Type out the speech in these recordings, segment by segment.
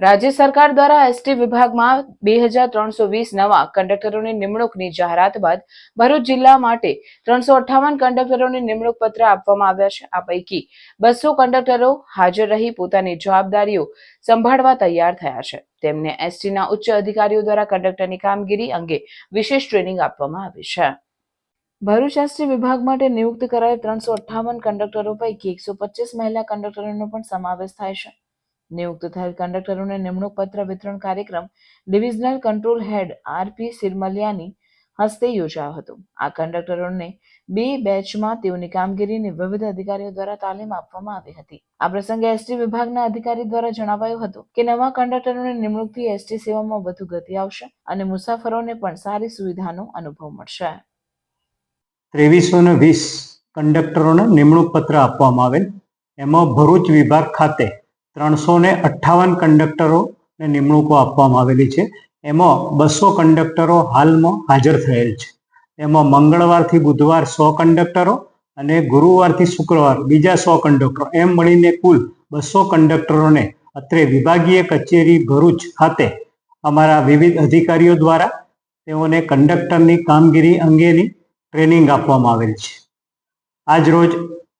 રાજ્ય સરકાર દ્વારા એસટી વિભાગમાં બે હજાર ત્રણસો વીસ નવા કંડક્ટરોની નિમણૂકની જાહેરાત બાદ ભરૂચ જિલ્લા માટે ત્રણસો અઠ્ઠાવન કંડક્ટરોની નિમણૂક પત્ર આપવામાં આવ્યા છે. આ પૈકી બસો કંડક્ટરો હાજર રહી પોતાની જવાબદારીઓ સંભાળવા તૈયાર થયા છે. તેમને એસટીના ઉચ્ચ અધિકારીઓ દ્વારા કંડક્ટરની કામગીરી અંગે વિશેષ ટ્રેનિંગ આપવામાં આવી છે. ભરૂચ એસટી વિભાગ માટે નિયુક્ત કરાયેલ ત્રણસો અઠ્ઠાવન કંડક્ટરો પૈકી એકસો પચીસ મહિલા કંડક્ટરોનો પણ સમાવેશ થાય છે. નિયુક્ત થયેલ કંડક્ટરોને નિમણૂક પત્ર વિતરણ કાર્યક્રમ ડિવિઝનલ કંટ્રોલ હેડ આરપી સિરમલિયાની હસ્તે યોજાયો હતો. આ કંડક્ટરોને બે બેચમાં તેઓની કામગીરીની વિવિધ અધિકારીઓ દ્વારા તાલીમ આપવામાં આવી હતી. આ પ્રસંગે એસટી વિભાગના અધિકારી દ્વારા જણાવાયું હતું કે નવા કંડક્ટરોની નિમણૂકથી એસટી સેવામાં વધુ ગતિ આવશે અને મુસાફરોને પણ સારી સુવિધાનો અનુભવ મળશે. ત્રેવીસો વીસ કંડક્ટરોને નિમણૂક પત્ર આપવામાં આવેલ. એમાં ભરૂચ વિભાગ ખાતે ત્રણસો ને અઠ્ઠાવન કંડક્ટરોને નિમણૂકો આપવામાં આવેલી છે. એમાં બસો કંડક્ટરો હાલમાં હાજર થયેલ છે. એમાં મંગળવારથી બુધવાર સો કંડક્ટરો અને ગુરુવારથી શુક્રવાર બીજા સો કંડક્ટરો. એમ મળીને કુલ બસો કંડક્ટરોને અત્રે વિભાગીય કચેરી ભરૂચ ખાતે અમારા વિવિધ અધિકારીઓ દ્વારા તેઓને કંડક્ટરની કામગીરી અંગેની ટ્રેનિંગ આપવામાં આવેલ છે. આજ રોજ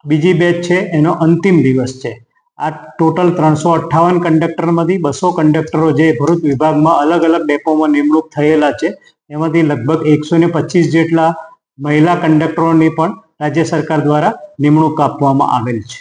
બીજી બેચ છે. એનો અંતિમ દિવસ છે. આ ટોટલ ત્રણસો અઠ્ઠાવન કંડક્ટરમાંથી બસો કંડક્ટરો જે ભરૂચ વિભાગમાં અલગ અલગ ડેપોમાં નિમણૂક થયેલા છે, એમાંથી લગભગ એકસો ને પચીસ જેટલા મહિલા કંડક્ટરોની પણ રાજ્ય સરકાર દ્વારા નિમણૂક આપવામાં આવેલ છે.